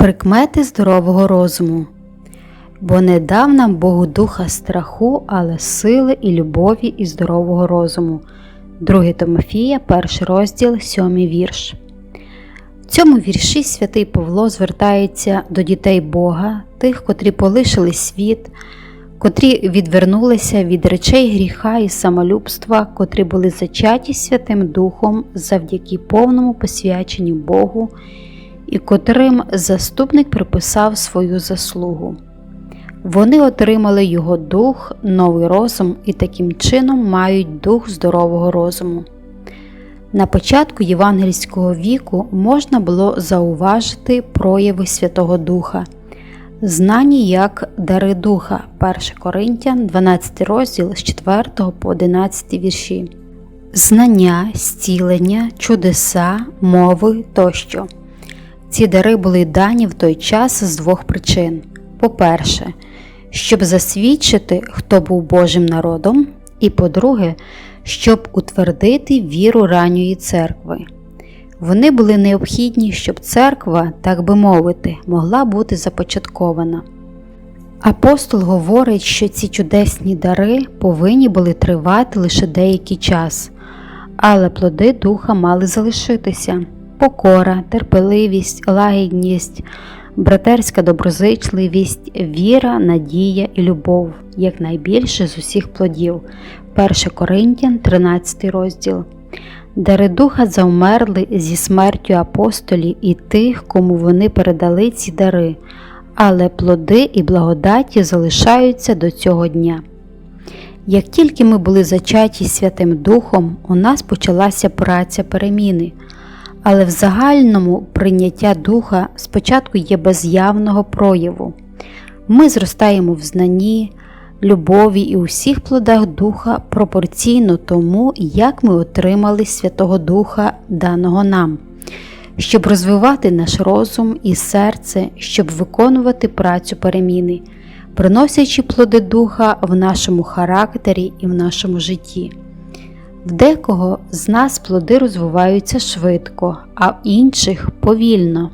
Прикмети здорового розуму. Бо не дав нам Богу духа страху, але сили і любові і здорового розуму. 2 Тимофія, 1 розділ, 7 вірш. В цьому вірші святий Павло звертається до дітей Бога, тих, котрі полишили світ, котрі відвернулися від речей гріха і самолюбства, котрі були зачаті Святим Духом завдяки повному посвяченню Богу і котрим заступник приписав свою заслугу. Вони отримали його дух, новий розум і таким чином мають дух здорового розуму. На початку євангельського віку можна було зауважити прояви Святого Духа, знані як дари Духа 1 Коринтян, 12 розділ з 4 по 11 вірші, знання, зцілення, чудеса, мови тощо. Ці дари були дані в той час з двох причин: по-перше, щоб засвідчити, хто був Божим народом, і по-друге, щоб утвердити віру ранньої церкви. Вони були необхідні, щоб церква, так би мовити, могла бути започаткована. Апостол говорить, що ці чудесні дари повинні були тривати лише деякий час, але плоди духа мали залишитися покора, терпеливість, лагідність, братерська доброзичливість, віра, надія і любов, як найбільше з усіх плодів. 1 Коринтян, 13 розділ. Дари духа завмерли зі смертю апостолів і тих, кому вони передали ці дари, але плоди і благодаті залишаються до цього дня. Як тільки ми були зачаті Святим Духом, у нас почалася праця переміни, але в загальному прийняття духа спочатку є без явного прояву. Ми зростаємо в знанні, любові і усіх плодах духа пропорційно тому, як ми отримали Святого Духа, даного нам, щоб розвивати наш розум і серце, щоб виконувати працю переміни, приносячи плоди духа в нашому характері і в нашому житті. В декого з нас плоди розвиваються швидко, а в інших повільно.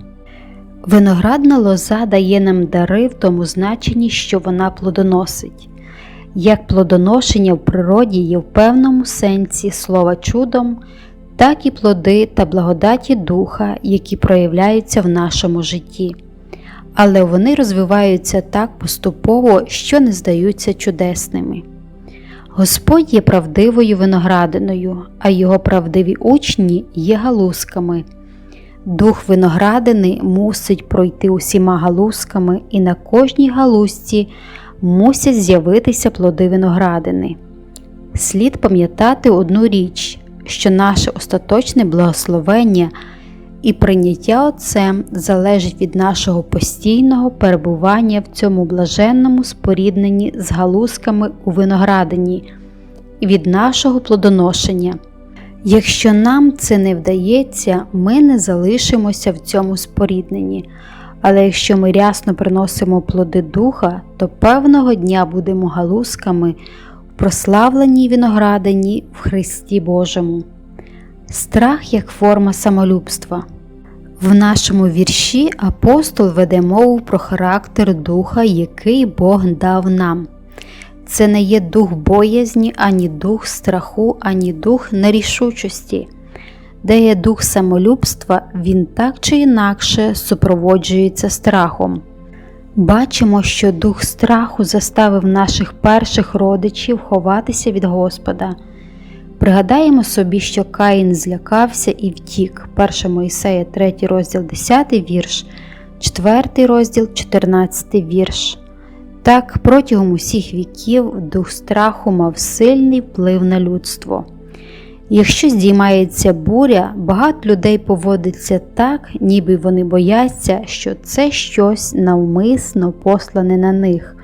Виноградна лоза дає нам дари в тому значенні, що вона плодоносить. Як плодоношення в природі є в певному сенсі слова чудом, так і плоди та благодаті духа, які проявляються в нашому житті. Але вони розвиваються так поступово, що не здаються чудесними. Господь є правдивою виноградиною, а його правдиві учні є галузками. Дух виноградини мусить пройти усіма галузками, і на кожній галузці мусять з'явитися плоди виноградини. Слід пам'ятати одну річ, що наше остаточне благословення і прийняття Отцем залежить від нашого постійного перебування в цьому блаженному спорідненні з галузками у виноградині і від нашого плодоношення. Якщо нам це не вдається, ми не залишимося в цьому спорідненні. Але якщо ми рясно приносимо плоди духа, то певного дня будемо галузками в прославленій виноградині в Христі Божому. Страх як форма самолюбства. В нашому вірші апостол веде мову про характер духа, який Бог дав нам. Це не є дух боязні, ані дух страху, ані дух нерішучості. Де є дух самолюбства, він так чи інакше супроводжується страхом. Бачимо, що дух страху заставив наших перших родичів ховатися від Господа. Пригадаємо собі, що Каїн злякався і втік, 1 Моїсея 3 розділ 10 вірш, 4 розділ 14 вірш. Так, протягом усіх віків дух страху мав сильний вплив на людство. Якщо здіймається буря, багато людей поводиться так, ніби вони бояться, що це щось навмисно послане на них.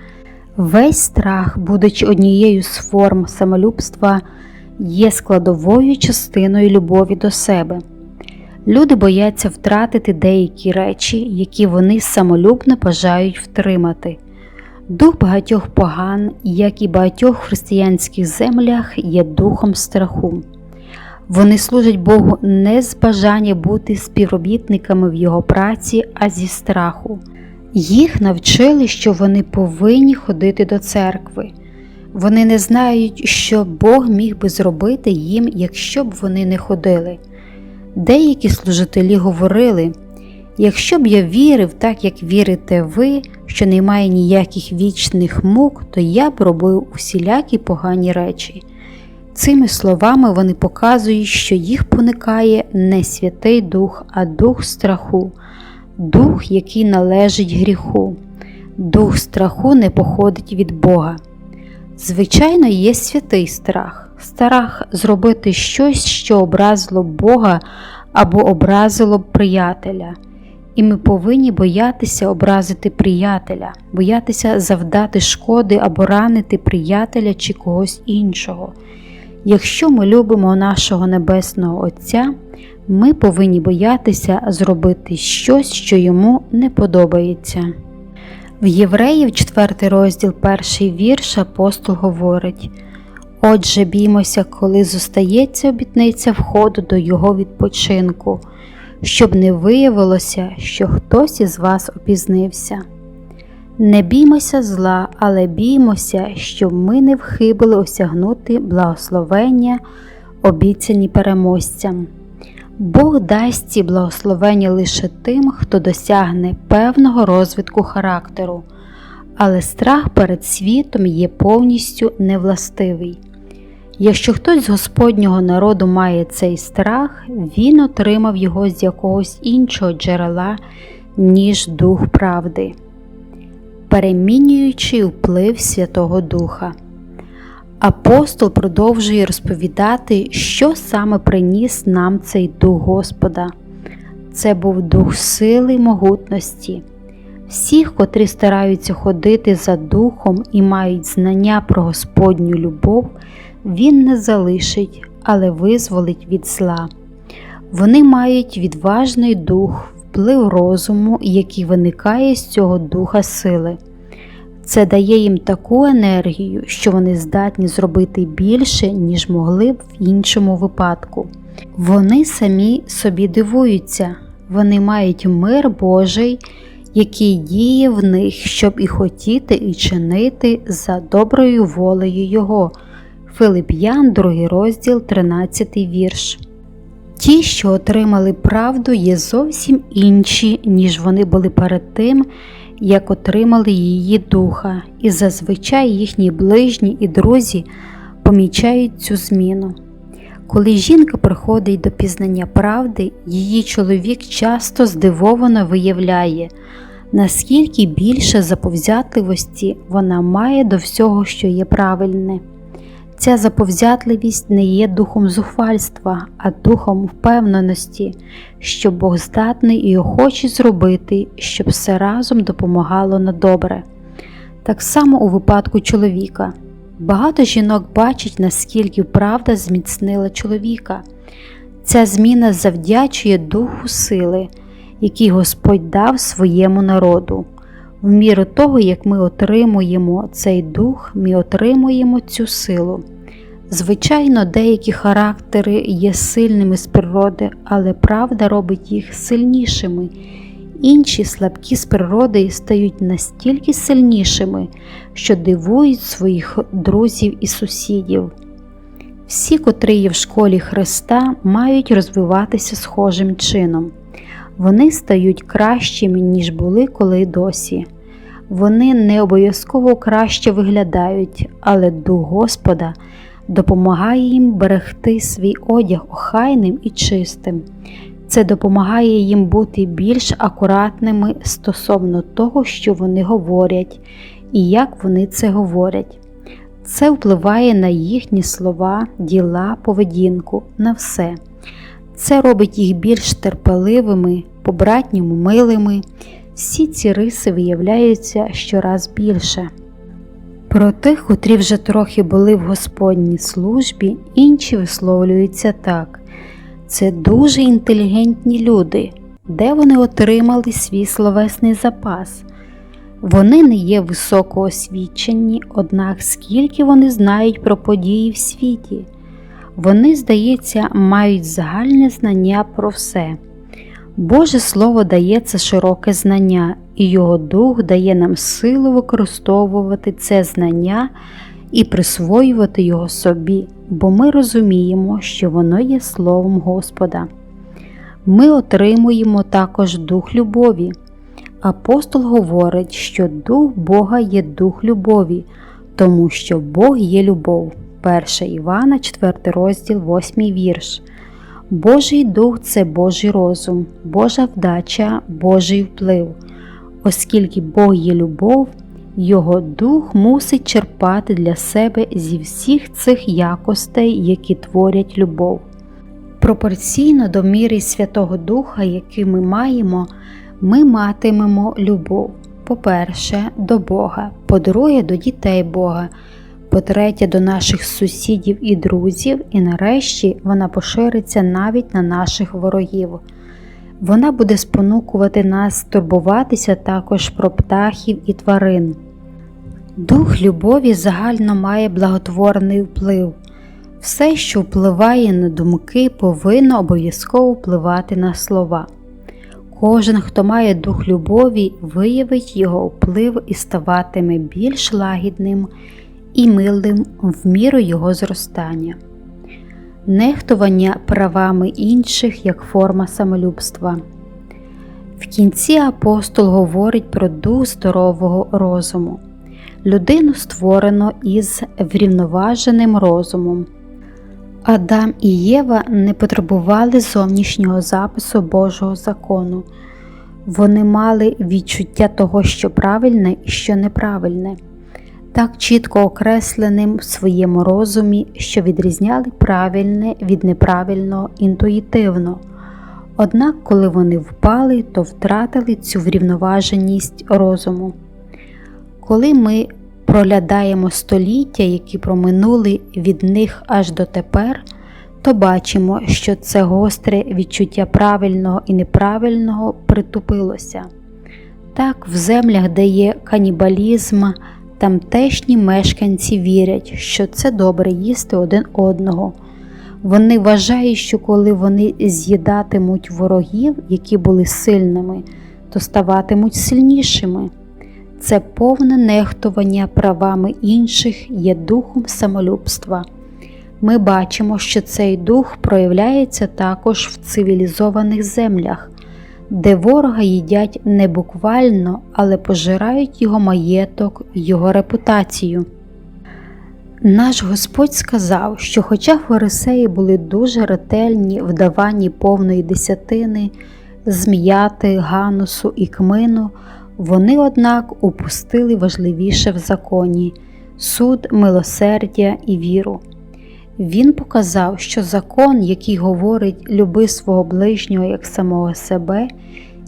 Весь страх, будучи однією з форм самолюбства, є складовою частиною любові до себе. Люди бояться втратити деякі речі, які вони самолюбно бажають втримати. Дух багатьох поган, як і багатьох християнських землях, є духом страху. Вони служать Богу не з бажання бути співробітниками в його праці, а зі страху. Їх навчили, що вони повинні ходити до церкви. Вони не знають, що Бог міг би зробити їм, якщо б вони не ходили. Деякі служителі говорили: якщо б я вірив, так як вірите ви, що немає ніяких вічних мук, то я б робив усілякі погані речі. Цими словами вони показують, що їх поникає не Святий Дух, а дух страху, дух, який належить гріху. Дух страху не походить від Бога. Звичайно, є святий страх, страх зробити щось, що образило Бога або образило б приятеля. І ми повинні боятися образити приятеля, боятися завдати шкоди або ранити приятеля чи когось іншого. Якщо ми любимо нашого Небесного Отця, ми повинні боятися зробити щось, що йому не подобається. В Євреїв 4 розділ, перший вірш апостол говорить: Отже, біймося, коли зостається обітниця входу до Його відпочинку, щоб не виявилося, що хтось із вас опізнився. Не біймося зла, але біймося, щоб ми не вхибили осягнути благословення, обіцяні переможцям. Бог дасть ці благословення лише тим, хто досягне певного розвитку характеру, але страх перед світом є повністю невластивий. Якщо хтось з Господнього народу має цей страх, він отримав його з якогось іншого джерела, ніж дух правди, перемінюючи вплив Святого Духа. Апостол продовжує розповідати, що саме приніс нам цей дух Господа. Це був дух сили й могутності. Всіх, котрі стараються ходити за духом і мають знання про Господню любов, Він не залишить, але визволить від зла. Вони мають відважний дух, вплив розуму, який виникає з цього духа сили. Це дає їм таку енергію, що вони здатні зробити більше, ніж могли б в іншому випадку. Вони самі собі дивуються, вони мають мир Божий, який діє в них, щоб і хотіти, і чинити за доброю волею Його. Филип'ян, 2 розділ, 13 вірш. Ті, що отримали правду, є зовсім інші, ніж вони були перед тим як отримали її духа, і зазвичай їхні ближні і друзі помічають цю зміну. Коли жінка приходить до пізнання правди, її чоловік часто здивовано виявляє, наскільки більше заповзятливості вона має до всього, що є правильне. Ця заповзятливість не є духом зухвальства, а духом впевненості, що Бог здатний і охоче зробити, щоб все разом допомагало на добре. Так само у випадку чоловіка. Багато жінок бачать, наскільки правда зміцнила чоловіка. Ця зміна завдячує духу сили, який Господь дав своєму народу. В міру того, як ми отримуємо цей дух, ми отримуємо цю силу. Звичайно, деякі характери є сильними з природи, але правда робить їх сильнішими. Інші слабкі з природи стають настільки сильнішими, що дивують своїх друзів і сусідів. Всі, котрі є в школі Христа, мають розвиватися схожим чином. Вони стають кращими, ніж були коли досі. Вони не обов'язково краще виглядають, але дух Господа допомагає їм берегти свій одяг охайним і чистим. Це допомагає їм бути більш акуратними стосовно того, що вони говорять, і як вони це говорять. Це впливає на їхні слова, діла, поведінку, на все. Це робить їх більш терпеливими, по-братньому милими. Всі ці риси виявляються щораз більше. Про тих, котрі вже трохи були в Господній службі, інші висловлюються так: це дуже інтелігентні люди, де вони отримали свій словесний запас. Вони не є високоосвічені, однак скільки вони знають про події в світі. Вони, здається, мають загальне знання про все. Боже Слово дає це широке знання, і Його Дух дає нам силу використовувати це знання і присвоювати його собі, бо ми розуміємо, що воно є Словом Господа. Ми отримуємо також дух любові. Апостол говорить, що дух Бога є дух любові, тому що Бог є любов. 1 Івана, 4 розділ, 8 вірш. Божий дух це Божий розум, Божа вдача, Божий вплив. Оскільки Бог є любов, Його дух мусить черпати для себе зі всіх цих якостей, які творять любов. Пропорційно до міри Святого Духа, який ми маємо, ми матимемо любов. По-перше, до Бога, по-друге, до дітей Бога, по-третє, до наших сусідів і друзів, і нарешті вона пошириться навіть на наших ворогів. Вона буде спонукувати нас турбуватися також про птахів і тварин. Дух любові загально має благотворний вплив. Все, що впливає на думки, повинно обов'язково впливати на слова. Кожен, хто має дух любові, виявить його вплив і ставатиме більш лагідним і милим в міру його зростання. Нехтування правами інших як форма самолюбства. В кінці апостол говорить про дух здорового розуму. Людину створено із врівноваженим розумом. Адам і Єва не потребували зовнішнього запису Божого закону. Вони мали відчуття того, що правильне і що неправильне, так чітко окресленим в своєму розумі, що відрізняли правильне від неправильного інтуїтивно. Однак, коли вони впали, то втратили цю врівноваженість розуму. Коли ми проглядаємо століття, які проминули від них аж до тепер, то бачимо, що це гостре відчуття правильного і неправильного притупилося. Так, в землях, де є канібалізм, тамтешні мешканці вірять, що це добре їсти один одного. Вони вважають, що коли вони з'їдатимуть ворогів, які були сильними, то ставатимуть сильнішими. Це повне нехтування правами інших є духом самолюбства. Ми бачимо, що цей дух проявляється також в цивілізованих землях, де ворога їдять не буквально, але пожирають його маєток, його репутацію. Наш Господь сказав, що, хоча фарисеї були дуже ретельні в даванні повної десятини, зм'яти, ганусу і кмину, вони, однак, упустили важливіше в законі суд, милосердя і віру. Він показав, що закон, який говорить люби свого ближнього як самого себе,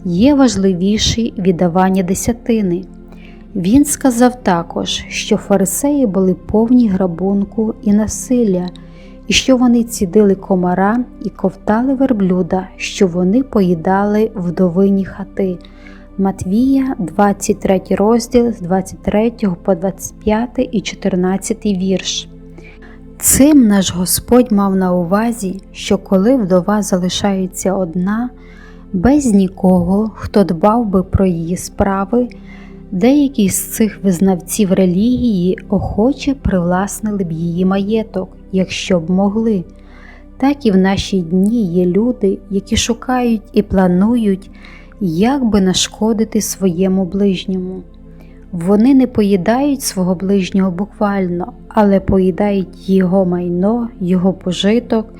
є важливіший від давання десятини. Він сказав також, що фарисеї були повні грабунку і насилля, і що вони цідили комара і ковтали верблюда, що вони поїдали вдовині хати. Матвія, 23 розділ з 23 по 25 і 14 вірш. Цим наш Господь мав на увазі, що коли вдова залишається одна, без нікого, хто дбав би про її справи, деякі з цих визнавців релігії охоче привласнили б її маєток, якщо б могли. Так і в наші дні є люди, які шукають і планують, як би нашкодити своєму ближньому. Вони не поїдають свого ближнього буквально, але поїдають його майно, його пожиток.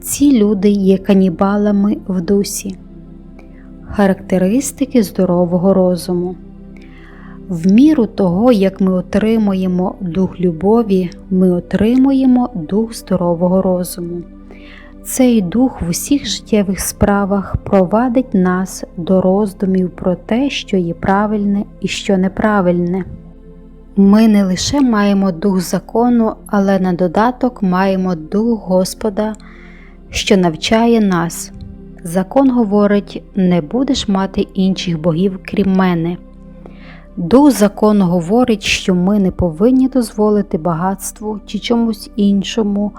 Ці люди є канібалами в дусі. Характеристики здорового розуму. В міру того, як ми отримуємо дух любові, ми отримуємо дух здорового розуму. Цей дух в усіх життєвих справах провадить нас до роздумів про те, що є правильне і що неправильне. Ми не лише маємо дух закону, але на додаток маємо дух Господа, що навчає нас. Закон говорить: не будеш мати інших богів, крім мене. Дух закону говорить, що ми не повинні дозволити багатству чи чомусь іншому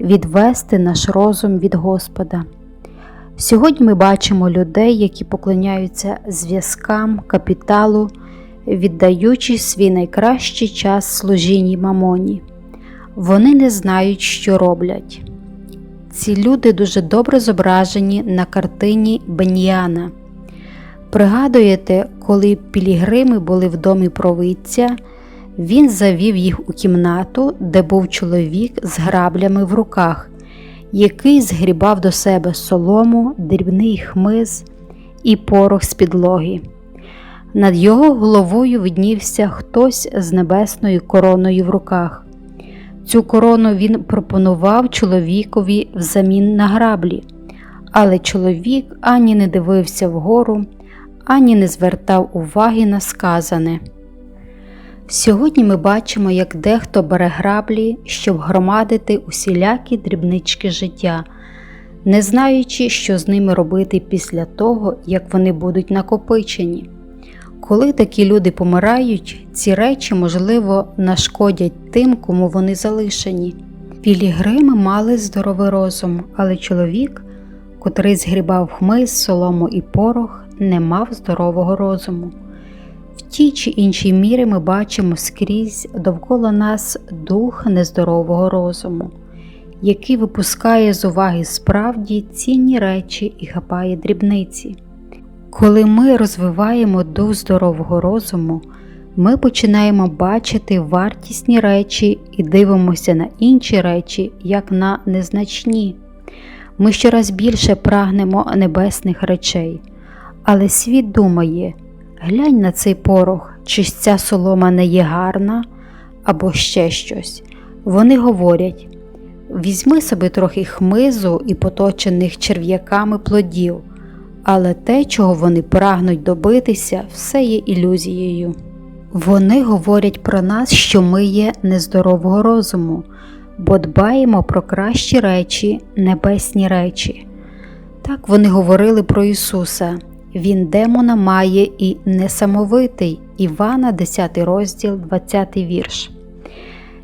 відвести наш розум від Господа. Сьогодні ми бачимо людей, які поклоняються зв'язкам, капіталу, віддаючи свій найкращий час служінні мамоні. Вони не знають, що роблять. Ці люди дуже добре зображені на картині Беньяна. Пригадуєте, коли пілігрими були в домі провидця, він завів їх у кімнату, де був чоловік з граблями в руках, який згрібав до себе солому, дрібний хмиз і порох з підлоги. Над його головою виднівся хтось з небесною короною в руках. Цю корону він пропонував чоловікові взамін на граблі, але чоловік ані не дивився вгору, ані не звертав уваги на сказане. Сьогодні ми бачимо, як дехто бере граблі, щоб громадити усілякі дрібнички життя, не знаючи, що з ними робити після того, як вони будуть накопичені. Коли такі люди помирають, ці речі, можливо, нашкодять тим, кому вони залишені. Пілігрими мали здоровий розум, але чоловік, котрий згрібав хмиз, солому і порох, не мав здорового розуму. В тій чи іншій мірі ми бачимо скрізь довкола нас дух нездорового розуму, який випускає з уваги справді цінні речі і хапає дрібниці. Коли ми розвиваємо дух здорового розуму, ми починаємо бачити вартісні речі і дивимося на інші речі як на незначні. Ми щораз більше прагнемо небесних речей, але світ думає, глянь на цей порох, чи ця солома не є гарна або ще щось. Вони говорять: візьми собі трохи хмизу і поточених черв'яками плодів але те, чого вони прагнуть добитися, все є ілюзією. Вони говорять про нас, що ми є нездорового розуму, бо дбаємо про кращі речі, небесні речі. Так вони говорили про Ісуса. Він демона має і несамовитий Івана, 10 розділ, 20 вірш.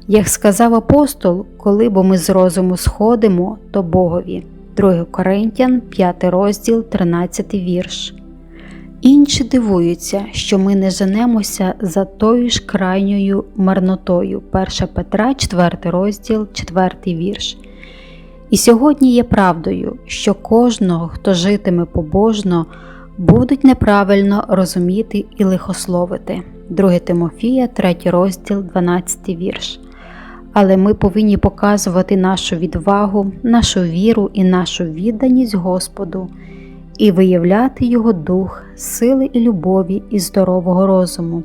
Як сказав апостол, коли бо ми з розуму сходимо, то Богові. 2 Коринтян, 5 розділ, 13 вірш. Інші дивуються, що ми не женемося за тою ж крайньою марнотою 1 Петра, 4 розділ, 4 вірш. І сьогодні є правдою, що кожного, хто житиме побожно, будуть неправильно розуміти і лихословити. 2 Тимофія, 3 розділ, 12 вірш але ми повинні показувати нашу відвагу, нашу віру і нашу відданість Господу і виявляти Його дух, сили і любові і здорового розуму.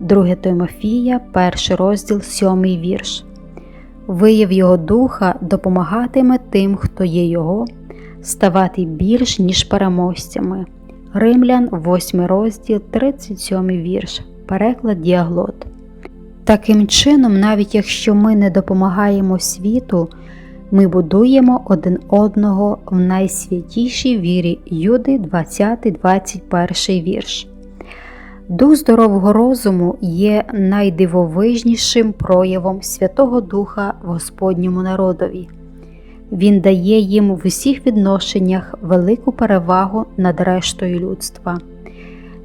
2 Тимофія, 1 розділ, 7 вірш. Вияв Його духа допомагатиме тим, хто є Його, ставати більш, ніж переможцями. Римлян, 8 розділ, 37 вірш. Переклад діаглот. Таким чином, навіть якщо ми не допомагаємо світу, ми будуємо один одного в найсвятішій вірі Юди 20-21 вірш. Дух здорового розуму є найдивовижнішим проявом Святого Духа в Господньому народові. Він дає їм в усіх відношеннях велику перевагу над рештою людства.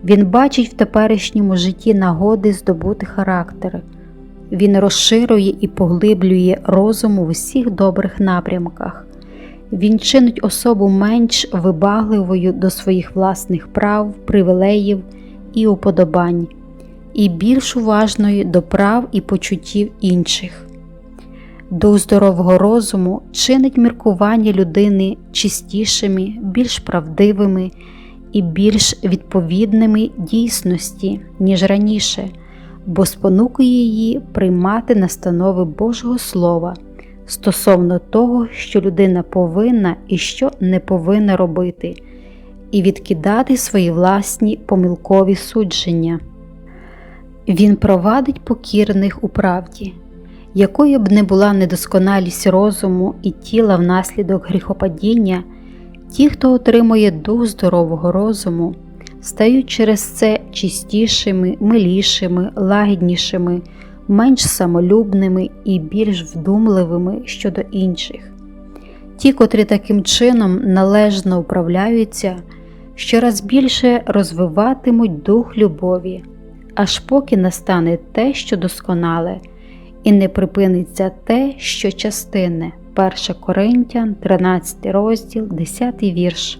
Він бачить в теперішньому житті нагоди здобути характери. Він розширює і поглиблює розум у всіх добрих напрямках. Він чинить особу менш вибагливою до своїх власних прав, привілеїв і уподобань, і більш уважною до прав і почуттів інших. Дух здорового розуму чинить міркування людини чистішими, більш правдивими і більш відповідними дійсності, ніж раніше, бо спонукує її приймати настанови Божого Слова стосовно того, що людина повинна і що не повинна робити, і відкидати свої власні помилкові судження. Він провадить покірних у правді, якою б не була недосконалість розуму і тіла внаслідок гріхопадіння. Ті, хто отримує дух здорового розуму, стають через це чистішими, милішими, лагіднішими, менш самолюбними і більш вдумливими щодо інших. Ті, котрі таким чином належно управляються, щораз більше розвиватимуть дух любові, аж поки настане те, що досконале, і не припиниться те, що частине, 1 Коринтян, 13 розділ, 10 вірш.